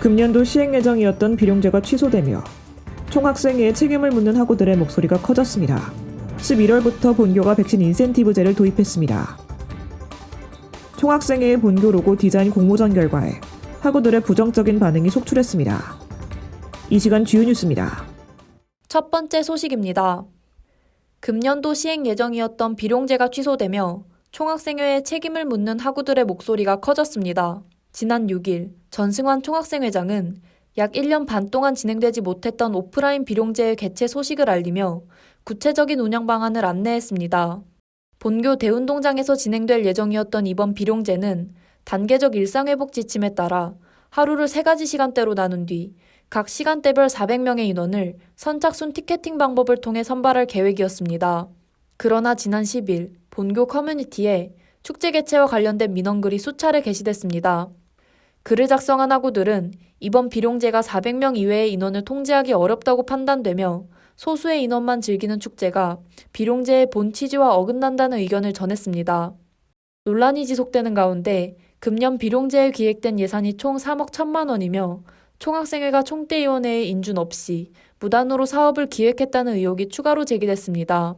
금년도 시행 예정이었던 비룡제가 취소되며 총학생회에 책임을 묻는 학우들의 목소리가 커졌습니다. 11월부터 본교가 백신 인센티브제를 도입했습니다. 총학생회의 본교 로고 디자인 공모전 결과에 학우들의 부정적인 반응이 속출했습니다. 이 시간 주요 뉴스입니다. 첫 번째 소식입니다. 금년도 시행 예정이었던 비룡제가 취소되며 총학생회에 책임을 묻는 학우들의 목소리가 커졌습니다. 지난 6일 전승환 총학생회장은 약 1년 반 동안 진행되지 못했던 오프라인 비룡제의 개최 소식을 알리며 구체적인 운영 방안을 안내했습니다. 본교 대운동장에서 진행될 예정이었던 이번 비룡제는 단계적 일상회복 지침에 따라 하루를 세 가지 시간대로 나눈 뒤 각 시간대별 400명의 인원을 선착순 티켓팅 방법을 통해 선발할 계획이었습니다. 그러나 지난 10일 본교 커뮤니티에 축제 개최와 관련된 민원글이 수차례 게시됐습니다. 글을 작성한 학우들은 이번 비룡제가 400명 이외의 인원을 통제하기 어렵다고 판단되며 소수의 인원만 즐기는 축제가 비룡제의 본 취지와 어긋난다는 의견을 전했습니다. 논란이 지속되는 가운데 금년 비룡제에 기획된 예산이 총 3억 1천만 원이며 총학생회가 총대위원회의 인준 없이 무단으로 사업을 기획했다는 의혹이 추가로 제기됐습니다.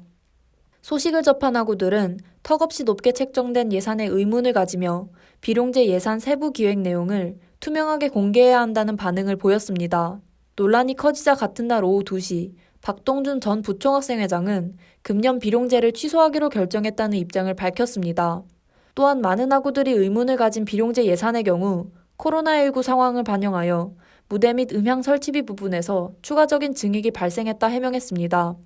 소식을 접한 학우들은 턱없이 높게 책정된 예산에 의문을 가지며 비룡제 예산 세부 기획 내용을 투명하게 공개해야 한다는 반응을 보였습니다. 논란이 커지자 같은 날 오후 2시 박동준 전 부총학생회장은 금년 비룡제를 취소하기로 결정했다는 입장을 밝혔습니다. 또한 많은 학우들이 의문을 가진 비룡제 예산의 경우 코로나19 상황을 반영하여 무대 및 음향 설치비 부분에서 추가적인 증액이 발생했다 해명했습니다.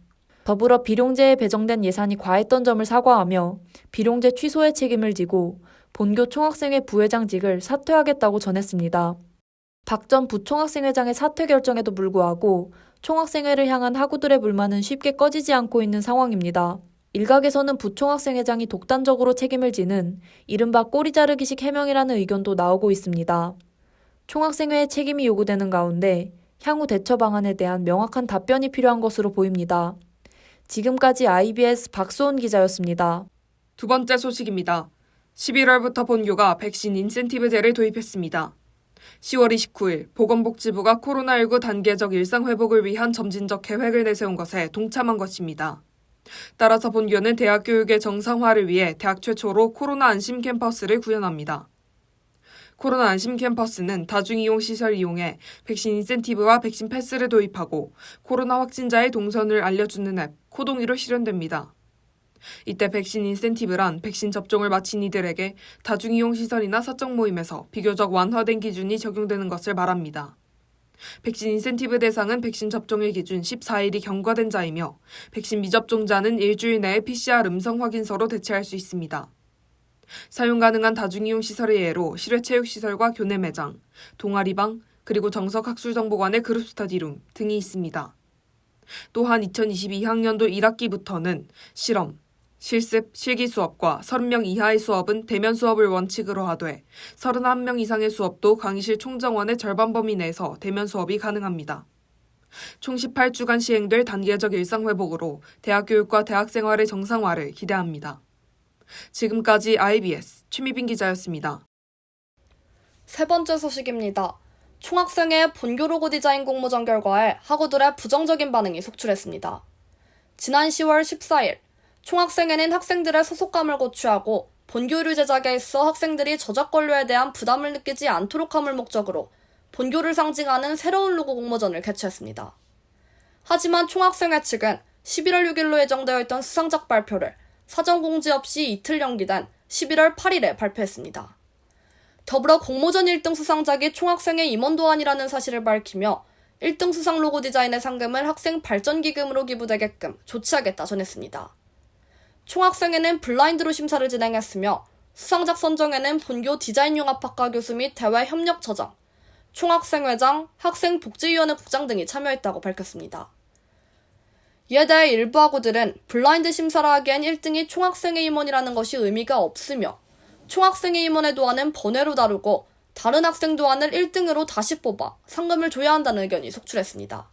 더불어 비룡제에 배정된 예산이 과했던 점을 사과하며 비룡제 취소의 책임을 지고 본교 총학생회 부회장직을 사퇴하겠다고 전했습니다. 박 전 부총학생회장의 사퇴 결정에도 불구하고 총학생회를 향한 학우들의 불만은 쉽게 꺼지지 않고 있는 상황입니다. 일각에서는 부총학생회장이 독단적으로 책임을 지는 이른바 꼬리 자르기식 해명이라는 의견도 나오고 있습니다. 총학생회의 책임이 요구되는 가운데 향후 대처 방안에 대한 명확한 답변이 필요한 것으로 보입니다. 지금까지 IBS 박수원 기자였습니다. 두 번째 소식입니다. 11월부터 본교가 백신 인센티브제를 도입했습니다. 10월 29일 보건복지부가 코로나19 단계적 일상 회복을 위한 점진적 계획을 내세운 것에 동참한 것입니다. 따라서 본교는 대학 교육의 정상화를 위해 대학 최초로 코로나 안심 캠퍼스를 구현합니다. 코로나 안심 캠퍼스는 다중이용 시설 이용해 백신 인센티브와 백신 패스를 도입하고 코로나 확진자의 동선을 알려주는 앱 코동이로 실현됩니다. 이때 백신 인센티브란 백신 접종을 마친 이들에게 다중이용 시설이나 사적 모임에서 비교적 완화된 기준이 적용되는 것을 말합니다. 백신 인센티브 대상은 백신 접종일 기준 14일이 경과된 자이며 백신 미접종자는 일주일 내에 PCR 음성 확인서로 대체할 수 있습니다. 사용 가능한 다중이용 시설의 예로 실외체육시설과 교내 매장, 동아리방, 그리고 정석학술정보관의 그룹 스터디룸 등이 있습니다. 또한 2022학년도 1학기부터는 실험, 실습, 실기 수업과 30명 이하의 수업은 대면 수업을 원칙으로 하되 31명 이상의 수업도 강의실 총정원의 절반 범위 내에서 대면 수업이 가능합니다. 총 18주간 시행될 단계적 일상 회복으로 대학 교육과 대학 생활의 정상화를 기대합니다. 지금까지 IBS 최미빈 기자였습니다. 세 번째 소식입니다. 총학생회 본교 로고 디자인 공모전 결과에 학우들의 부정적인 반응이 속출했습니다. 지난 10월 14일, 총학생회는 학생들의 소속감을 고취하고 본교를 제작에 있어 학생들이 저작 권료에 대한 부담을 느끼지 않도록 함을 목적으로 본교를 상징하는 새로운 로고 공모전을 개최했습니다. 하지만 총학생회 측은 11월 6일로 예정되어 있던 수상작 발표를 사전 공지 없이 이틀 연기된 11월 8일에 발표했습니다. 더불어 공모전 1등 수상작이 총학생회 임원도 안이라는 사실을 밝히며 1등 수상 로고 디자인의 상금을 학생 발전기금으로 기부되게끔 조치하겠다 전했습니다. 총학생회는 블라인드로 심사를 진행했으며 수상작 선정에는 본교 디자인융합학과 교수 및 대외 협력 처장, 총학생회장, 학생복지위원회 국장 등이 참여했다고 밝혔습니다. 이에 대해 일부 학우들은 블라인드 심사를 하기엔 1등이 총학생회 임원이라는 것이 의미가 없으며 총학생회 임원의 도안은 번외로 다루고 다른 학생 도안을 1등으로 다시 뽑아 상금을 줘야 한다는 의견이 속출했습니다.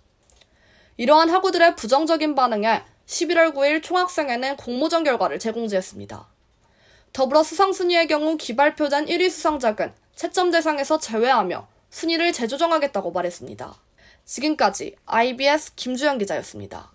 이러한 학우들의 부정적인 반응에 11월 9일 총학생회는 공모전 결과를 재공지했습니다. 더불어 수상순위의 경우 기발표된 1위 수상작은 채점 대상에서 제외하며 순위를 재조정하겠다고 말했습니다. 지금까지 IBS 김주영 기자였습니다.